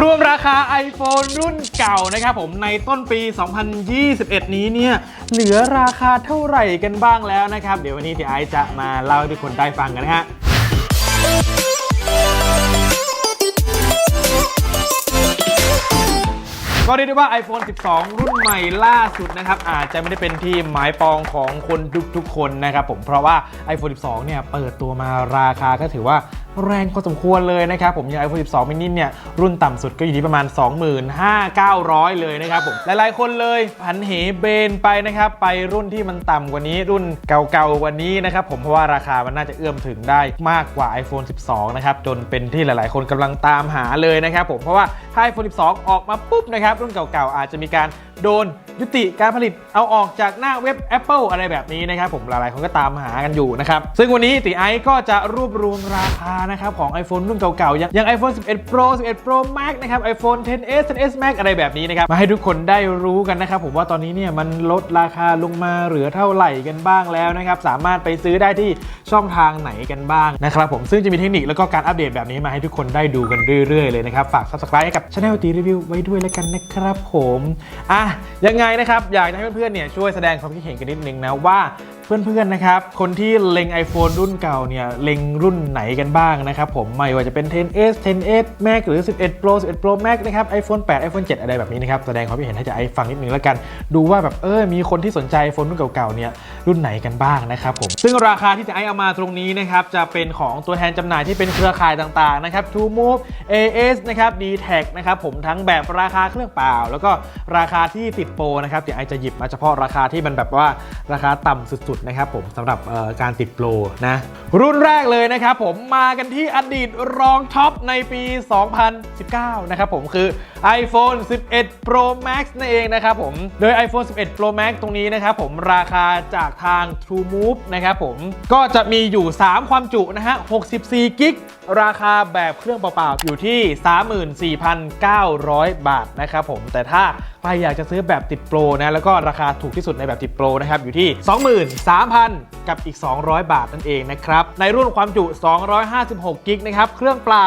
รวมราคา iPhone รุ่นเก่านะครับผมในต้นปี 2021 นี้เนี่ยเหลือราคาเท่าไหร่กันบ้างแล้วนะครับ เดี๋ยววันนี้ที่ไอจะมาเล่าให้ทุกคนได้ฟังกันนะฮะ ก็เรียกได้ว่า iPhone 12 รุ่นใหม่ล่าสุดนะครับ อาจจะไม่ได้เป็นที่หมายปองของคนทุกๆคนนะครับผมเพราะว่า iPhone 12 เนี่ยเปิดตัวมาราคาก็ถือว่าแรงพอสมควรเลยนะครับผมอย่าง iPhone 12 mini เนี่ยรุ่นต่ำสุดก็อยู่ที่ประมาณ 25,900 เลยนะครับผมหลายๆ คนเลยผันเหเบนไปนะครับ ไปรุ่นที่มันต่ำกว่านี้รุ่นเก่าๆกว่านี้นะครับผมเพราะว่าราคามันน่าจะเอื้อมถึงได้มากกว่า iPhone 12 นะครับจนเป็นที่หลายๆ คนกำลังตามหาเลยนะครับผมเพราะว่าถ้า iPhone 12 ออกมาปุ๊บนะครับรุ่นเก่าๆ อาจจะมีการโดน ยุติการผลิตเอาออกจากหน้าเว็บ Apple อะไรแบบนี้นะครับผมหลายๆคนก็ตามหากันอยู่นะครับ ซึ่งวันนี้ติไอซ์ก็จะรวบรวมราคานะครับของ iPhone รุ่นเก่าๆ อย่างอย่าง iPhone 11 Pro 11 Pro Max นะครับ iPhone 10s 10s Max อะไรแบบนี้นะครับ มาให้ทุกคนได้รู้กันนะครับผมว่าตอนนี้เนี่ยมันลดราคาลงมาเหลือเท่าไหร่กันบ้างแล้วนะครับ สามารถไปซื้อได้ที่ช่องทางไหนกันบ้างนะครับผมซึ่งจะมีเทคนิคแล้วก็การอัปเดตแบบนี้มาให้ทุกคนได้ดูกันเรื่อยๆเลยนะครับฝาก subscribe ให้กับช anel ตีรีวิวไว้ด้วยแล้วกันนะครับผมอะยังไงนะครับ อยากให้เพื่อนๆเนี่ยช่วยแสดงความคิดเห็นกันนิดนึงนะว่า เพื่อนๆนะครับ คนที่เล็ง iPhone รุ่นเก่าเนี่ย เล็งรุ่นไหนกันบ้างนะครับผม ไม่ว่าจะเป็น 10s 10s Max หรือ 11 Pro 11 Pro Max นะครับ iPhone 8 iPhone 7 อะไรแบบนี้นะครับ แสดงความคิดเห็นให้จะไอฟังนิดนึงแล้วกัน ดูว่าแบบเออ มีคนที่สนใจ iPhone รุ่นเก่าๆ เนี่ย รุ่นไหนกันบ้างนะครับผม ซึ่งราคาที่จะไอเอามาตรงนี้นะครับ จะเป็นของตัวแทนจำหน่ายที่เป็นเครือข่ายต่างๆ นะครับ TrueMove AS นะครับ d t a c นะครับผม ทั้งแบบราคาเครื่องเปล่า แล้วก็ราคาที่ติดโปรนะครับ เดี๋ยวไอจะหยิบมาเฉพาะราคาที่มันแบบว่าราคาต่ำสุดๆนะครับผมสำหรับการติดโปรนะ รุ่นแรกเลยนะครับผมมากันที่อดีตรองท็อปในปี 2019 นะครับผมคือ iPhone 11 Pro Max นั่นเองนะครับผม โดย iPhone 11 Pro Max ตรงนี้นะครับผมราคาจากทาง TrueMove นะครับผมก็จะมีอยู่ 3 ความจุนะฮะ 64 กิก ราคาแบบเครื่องเปล่าๆ อยู่ที่ 34,900 บาทนะครับผม แต่ถ้าใครอยากจะซื้อแบบติดโปรนะ แล้วก็ราคาถูกที่สุดในแบบติดโปรนะครับ อยู่ที่3,000 กับอีก 200 บาทนั่นเองนะครับ ในรุ่นความจุ 256กิกนะครับ เครื่องเปล่า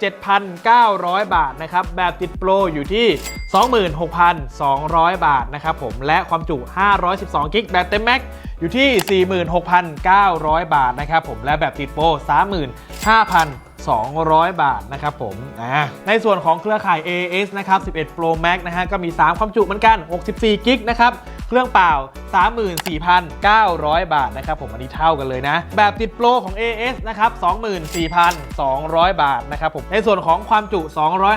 37,900 บาทนะครับ แบบติดโปรอยู่ที่ 26,200 บาทนะครับผม และความจุ 512กิกแบบเต็มแม็กอยู่ที่ 46,900 บาทนะครับผม และแบบติดโปร35,200 บาทนะครับผมในส่วนของเครือข่าย AS นะครับ 11 Pro Max นะฮะ ก็มี 3 ความจุเหมือนกัน 64 กิกนะครับ เครื่องเปล่า 34,900 บาทนะครับผมอันนี้เท่ากันเลยนะ แบบติดโปรของ AS นะครับ 24,200 บาทนะครับผมในส่วนของความจุ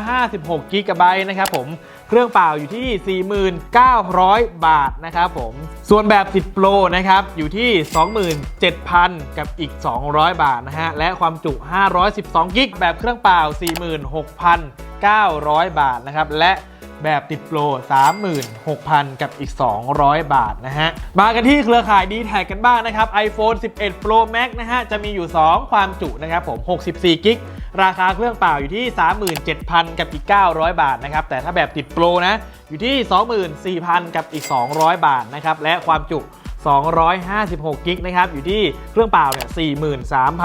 256กิกะไบต์นะครับผมเครื่องเปล่าอยู่ที่ 49,000 บาทนะครับผม ส่วนแบบติดโปรนะครับอยู่ที่ 27,000 กับอีก 200 บาทนะฮะ และความจุ 512 กิก แบบเครื่องเปล่า 46,900 บาทนะครับ และ แบบติดโปร 36,000 กับอีก 200 บาทนะฮะ มากันที่เครือข่าย d t แท็กันบ้างนะครับ iPhone 11 Pro Max นะฮะ จะมีอยู่ 2 ความจุนะครับผม 64 กิก ราคาเครื่องเปล่าอยู่ที่ 37,000 กับอีก 900 บาทนะครับ แต่ถ้าแบบติดโปรนะ อยู่ที่ 24,000 กับอีก 200 บาทนะครับ และความจุ256กิกนะครับ อยู่ที่เครื่องเปล่าเนี่ย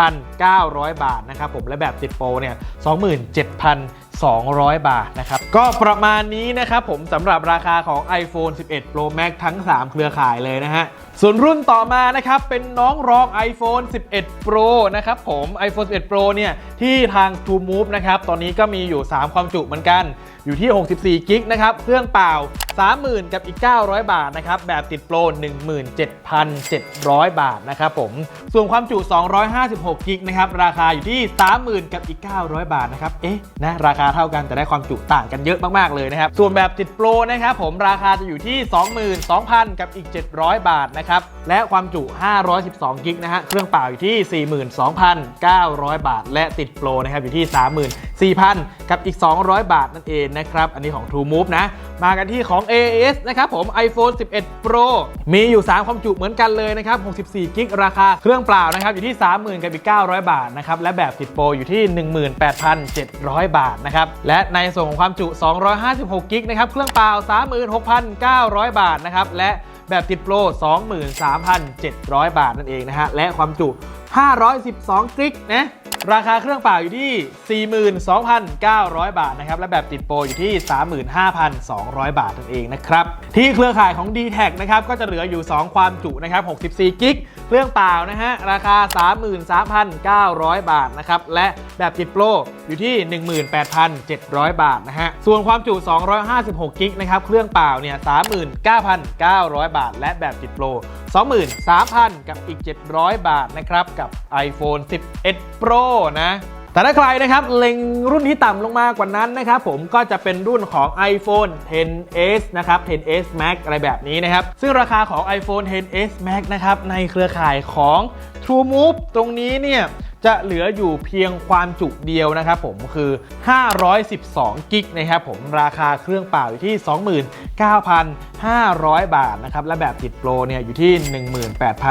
43,900 บาทนะครับผม และแบบติดโปรเนี่ย 27,200 บาทนะครับ ก็ประมาณนี้นะครับผมสำหรับราคาของ iPhone 11 Pro Max ทั้ง 3 เครือข่ายเลยนะฮะ ส่วนรุ่นต่อมานะครับ เป็นน้องรอง iPhone 11 Pro นะครับผม iPhone 11 Pro เนี่ยที่ทาง TrueMove นะครับ ตอนนี้ก็มีอยู่ 3 ความจุเหมือนกัน อยู่ที่ 64กิกนะครับ เครื่องเปล่า 30,000 กับอีก 900 บาทนะครับ แบบติดโปร 17,700 บาทนะครับผม ส่วนความจุ 256กิกนะครับ ราคาอยู่ที่ 30,000 กับอีก 900 บาทนะครับ เอ๊ะ นะ ราคาเท่ากันแต่ได้ความจุต่างกันเยอะมากๆเลยนะครับ ส่วนแบบติดโปรนะครับผม ราคาจะอยู่ที่ 22,000 กับอีก 700 บาทนะครับและความจุ 512 กิกนะฮะ เครื่องเปล่าอยู่ที่ 42,900 บาท และติดโปรนะครับอยู่ที่ 34,000 กับอีก 200 บาทนั่นเองนะครับ อันนี้ของ TrueMove นะ มากันที่ของ AAS นะครับผม iPhone 11 Pro มีอยู่ 3 ความจุเหมือนกันเลยนะครับ 64 กิกราคาเครื่องเปล่านะครับอยู่ที่ 30,000 กับอีก 900 บาทนะครับ และแบบติดโปรอยู่ที่ 18,700 บาทนะครับ และในส่วนของความจุ 256 กิกนะครับ เครื่องเปล่า 36,900 บาทนะครับ และ แบบติดโปร 23,700 บาทนั่นเองนะฮะ และความจุ 512 กิกนะ ราคาเครื่องเปล่าอยู่ที่ 42,900 บาทนะครับ และแบบติดโปรอยู่ที่ 35,200 บาทนั่นเองนะครับ ที่เครือข่ายของ d t แทนะครับ ก็จะเหลืออยู่ 2 ความจุนะครับ 64 กิก เครื่องเปล่านะฮะ ราคา 33,900 บาทนะครับ และแบบติดโปรอยู่ที่ 18,700 บาทนะฮะ ส่วนความจุ 256 กิกนะครับ เครื่องเปล่าเนี่ย 39,900 บาท และแบบติดโปร 23,000 กับอีก 700 บาทนะครับกับ iPhone 11 Pro นะแต่ถ้าใครนะครับเล็งรุ่นที่ต่ำลงมากว่านั้นนะครับผมก็จะเป็นรุ่นของ iPhone 10s นะครับ 10s Max อะไรแบบนี้นะครับ ซึ่งราคาของ iPhone 10s Max นะครับในเครือข่ายของ TrueMove ตรงนี้เนี่ย จะเหลืออยู่เพียงความจุเดียวนะครับผมคือ 512 กิกนะครับผมราคาเครื่องเปล่าอยู่ที่ 29,500 บาทนะครับและแบบติดโปรเนี่ยอยู่ที่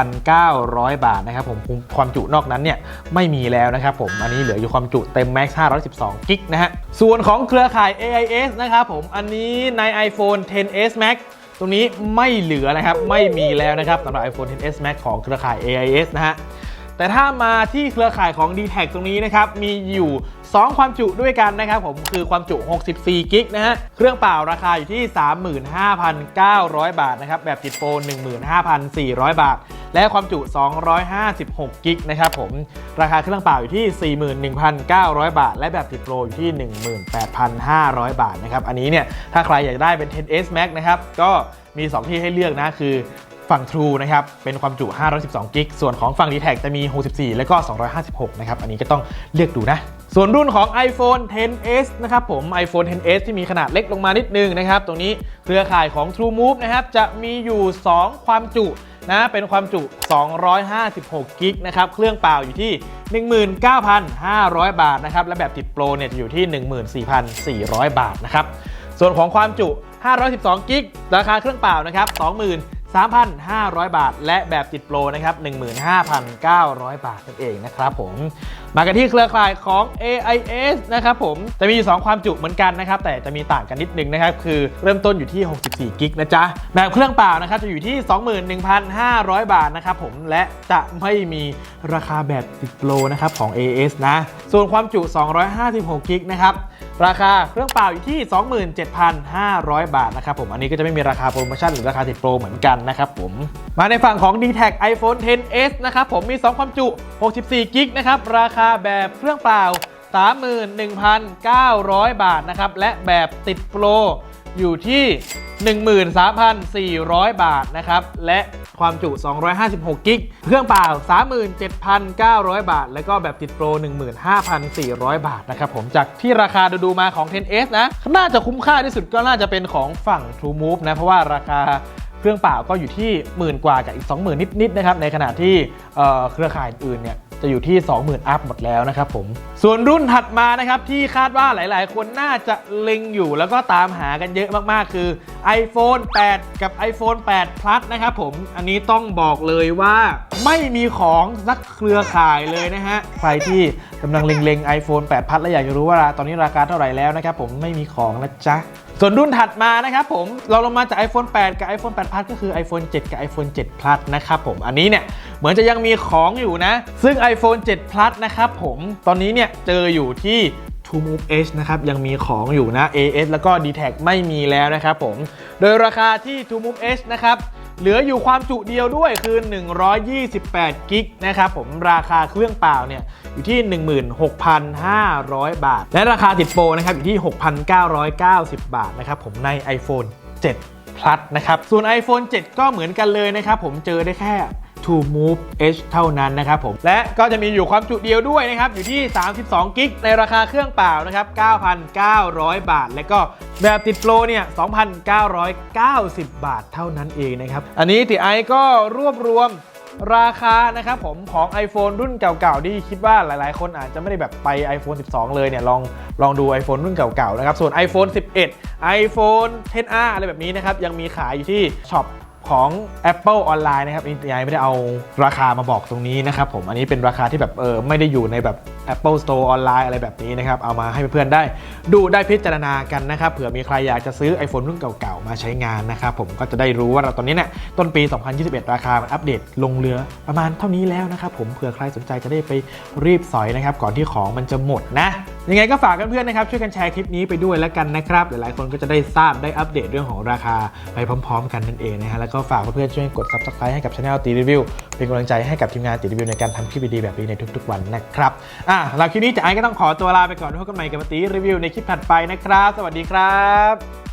18,900 บาทนะครับผมความจุนอกนั้นเนี่ยไม่มีแล้วนะครับผมอันนี้เหลืออยู่ความจุเต็ม Max 512 กิกนะฮะส่วนของเครือข่าย AIS นะครับผมอันนี้ใน iPhone 10s Max ตรงนี้ไม่เหลือนะครับ ไม่มีแล้วนะครับสำหรับ iPhone 10s Max ของเครือข่าย AIS นะฮะ แต่ถ้ามาที่เครือข่ายของ d t แทตรงนี้นะครับ มีอยู่ 2 ความจุด้วยกันนะครับผมคือความจุ 64 กิกนะฮะ เครื่องเปล่าราคาอยู่ที่ 35,900 บาทนะครับ แบบติดโปร15,400 บาท และความจุ 256 กิกนะครับผม ราคาเครื่องเปล่าอยู่ที่ 41,900 บาท และแบบติดโปรอยู่ที่ 18,500 บาทนะครับ อันนี้เนี่ย ถ้าใครอยากได้เป็น 10s Max นะครับ ก็มี 2 ที่ให้เลือกนะ คือ ฝั่ง True นะครับเป็นความจุ 512 กิก ส่วนของฝั่ง d t แทจะมี 64 แล้วก็ 256 นะครับ อันนี้ก็ต้องเลือกดูนะ ส่วนรุ่นของ iPhone 10s นะครับผม iPhone 10s ที่มีขนาดเล็กลงมานิดนึงนะครับ ตรงนี้เครือข่ายของ True Move นะครับ จะมีอยู่ 2 ความจุนะ เป็นความจุ 256 กิกนะครับ เครื่องเปล่าอยู่ที่ 19,500 บาทนะครับ และแบบติดโปรเนี่ยจะอยู่ที่ 14,400 บาทนะครับ ส่วนของความจุ 512 กิก ราคาเครื่องเปล่านะครับ20,000 3,500 บาท และแบบติดโปรนะครับ 15,900 บาทนั่นเองนะครับผม มากันที่เครือข่ายของ AIS นะครับผม จะมีอยู่ 2 ความจุเหมือนกันนะครับ แต่จะมีต่างกันนิดนึงนะครับ คือเริ่มต้นอยู่ที่ 64 กิกนะจ๊ะ แบบเครื่องเปล่านะครับ จะอยู่ที่ 21,500 บาทนะครับผม และจะไม่มีราคาแบบติดโปรนะครับของ AIS นะ ส่วนความจุ 256 กิกนะครับ ราคาเครื่องเปล่าอยู่ที่ 27,500 บาทนะครับผม อันนี้ก็จะไม่มีราคาโปรโมชั่นหรือราคาติดโปรเหมือนกันนะครับผม มาในฝั่งของ d t แท iPhone 10s นะครับผมมี 2 ความจุ 64กิกนะครับ ราคาแบบเครื่องเปล่า 31,900 บาทนะครับ และแบบติดโปรอยู่ที่ 13,400 บาทนะครับ และความจุ 256 กิก เครื่องเปล่า 37,900 บาท แล้วก็แบบติดโปร 15,400 บาทนะครับผม จากที่ราคาดูๆมาของ 10s นะ น่าจะคุ้มค่าที่สุดก็น่าจะเป็นของฝั่ง True Move นะ เพราะว่าราคาเครื่องเปล่าก็อยู่ที่หมื่นกว่ากับอีก 20,000 นิดๆนะครับ ในขณะที่เครือข่ายอื่นเนี่ย จะอยู่ที่ 20,000 อัพหมดแล้วนะครับผม ส่วนรุ่นถัดมานะครับที่คาดว่าหลาย ๆ คนน่าจะเล็งอยู่แล้วก็ตามหากันเยอะมาก ๆ คือ iPhone 8 กับ iPhone 8 Plus นะครับผม อันนี้ต้องบอกเลยว่าไม่มีของสักเครือข่ายเลยนะฮะ ใครที่กำลังเล็งๆ iPhone 8 Plus และอยากจะรู้ว่าตอนนี้ราคาเท่าไหร่แล้วนะครับผมไม่มีของนะจ๊ะ ส่วนรุ่นถัดมานะครับผมเราลงมาจาก iPhone 8 กับ iPhone 8 Plus ก็คือ iPhone 7 กับ iPhone 7 Plus นะครับผมอันนี้เนี่ยเหมือนจะยังมีของอยู่นะ ซึ่ง iPhone 7 Plus นะครับผมตอนนี้เนี่ยเจออยู่ที่ True Move Edge นะครับยังมีของอยู่นะ AS แล้วก็ d t แทไม่มีแล้วนะครับผม โดยราคาที่ True Move Edge นะครับ เหลืออยู่ความจุเดียวด้วยคือ 128 กิกนะครับผมราคาเครื่องเปล่าเนี่ยอยู่ที่ 16,500 บาท และราคาติดโปรนะครับอยู่ที่ 6,990 บาทนะครับผมใน iPhone 7 Plus นะครับส่วน iPhone 7 ก็เหมือนกันเลยนะครับผมเจอได้แค่ To Move Edge เท่านั้นนะครับผม และก็จะมีอยู่ความจุเดียวด้วยนะครับ อยู่ที่ 32 กิก ในราคาเครื่องเปล่านะครับ 9,900 บาท และก็แบบติดโปรเนี่ย 2,990 บาทเท่านั้นเองนะครับ อันนี้ติไอก็รวบรวมราคานะครับผมของ iPhone รุ่นเก่าๆที่คิดว่าหลายๆ คนอาจจะไม่ได้แบบไป iPhone 12 เลยเนี่ยลองลองดู iPhone รุ่นเก่าๆนะครับ ส่วน iPhone 11 iPhone 10R อะไรแบบนี้นะครับ ยังมีขายอยู่ที่ช็อป ของ Apple ออนไลน์นะครับยังไม่ได้เอาราคามาบอกตรงนี้นะครับผมอันนี้เป็นราคาที่แบบเออไม่ได้อยู่ในแบบ Apple Store ออนไลน์อะไรแบบนี้นะครับ เอามาให้เพื่อนๆได้ ดูได้พิจารณากันนะครับเผื่อมีใครอยากจะซื้อ iPhone รุ่นเก่าๆ มาใช้งานนะครับผมก็จะได้รู้ว่าเราตอนนี้เนี่ยต้นปี 2021 ราคามันอัปเดตลงเรือประมาณเท่านี้แล้วนะครับผมเผื่อใครสนใจจะได้ไปรีบสอยนะครับก่อนที่ของมันจะหมดนะยังไงก็ฝากเพื่อนๆนะครับช่วยกันแชร์คลิปนี้ไปด้วยแล้วกันนะครับหลายๆคนก็จะได้ทราบได้อัปเดตเรื่องของราคาไปพร้อม ๆ กันนั่นเองนะฮะแล้วก็ฝากเพื่อนๆช่วยกด subscribe ให้กับช anel ตีรีวิวเป็นกำลังใจให้กับทีมงานตีรีวิวในการทำคลิปดีๆแบบนี้ในทุกๆวันนะครับอะสำหรับคลิปนี้จะไอ้ก็ต้องขอตัวลาไปก่อนพบกันใหม่กับตีรีวิวในคลิปถัดไปนะครับ สวัสดีครับ